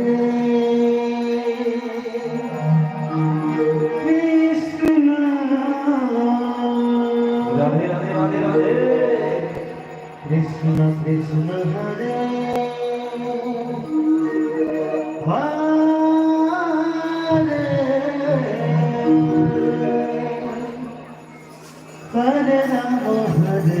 হরে কৃষ্ণ রাধে রাধে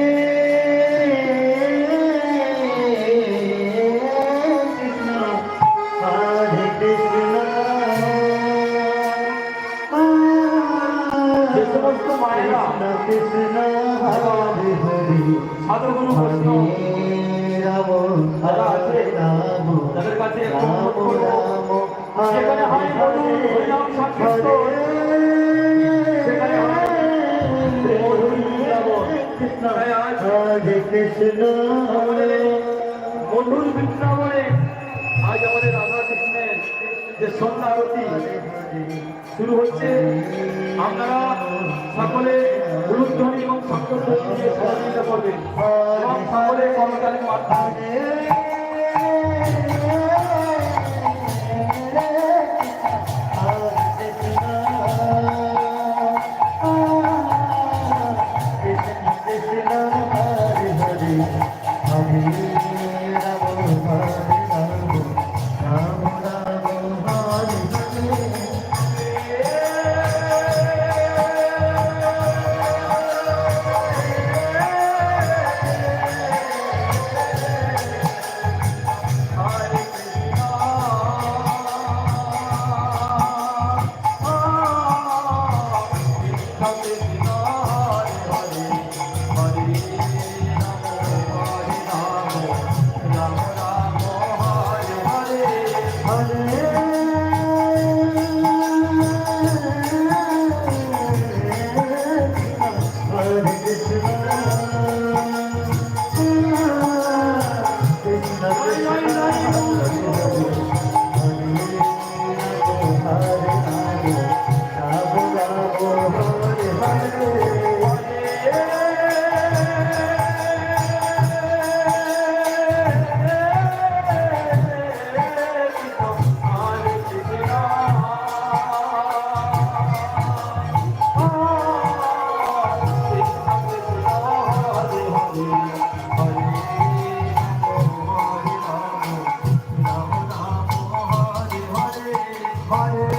সাধুগুরু বৈষ্ণব তাদের কাছে সেখানে হয় মধু, হরিনাম সংকীর্তন, মধুর বৃন্দাবন। আজ আমাদের যে সন্ধ্যা শুরু হচ্ছে। আপনারা সকলে গুরুধ্বনি এবং দিয়ে সহযোগিতা করবেন এবং সকলে কর্মকালীন মাধ্যমে Hare Hallelujah.